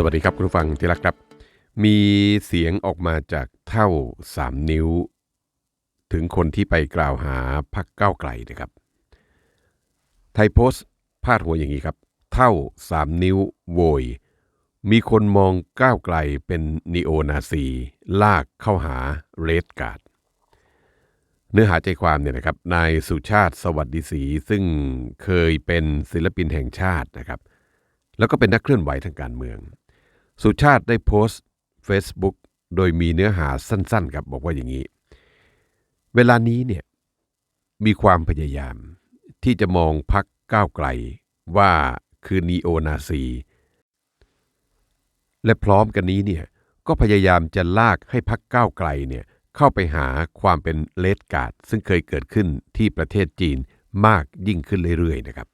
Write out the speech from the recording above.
สวัสดีครับคุณผู้ฟังที่รักครับ มีเสียงออกมาจากเท่าสามนิ้ว ถึงคนที่ไปกล่าวหาพักก้าวไกลนะครับ ไทยโพสต์พาดหัวอย่างนี้ครับ เท่าสามนิ้วโวย มีคนมองก้าวไกลเป็นนีโอนาซี ลากเข้าหาเรดการ์ดเนื้อหาใจความเนี่ยนะครับนายสุชาติสวัสดิศรีซึ่งเคยเป็นศิลปินแห่งชาตินะครับ แล้วก็เป็นนักเคลื่อนไหวทางการเมือง สุชาติได้โพสต์ Facebook โดยมีเนื้อหาสั้นๆครับบอกว่าอย่างนี้ เวลานี้เนี่ยมีความพยายามที่จะมองพักก้าวไกลว่าคือนีโอนาซี และพร้อมกันนี้เนี่ยก็พยายามจะลากให้พักก้าวไกลเนี่ยเข้าไปหาความเป็นเลดการ์ดซึ่งเคยเกิดขึ้นที่ประเทศจีนมากยิ่งขึ้นเรื่อยๆนะครับ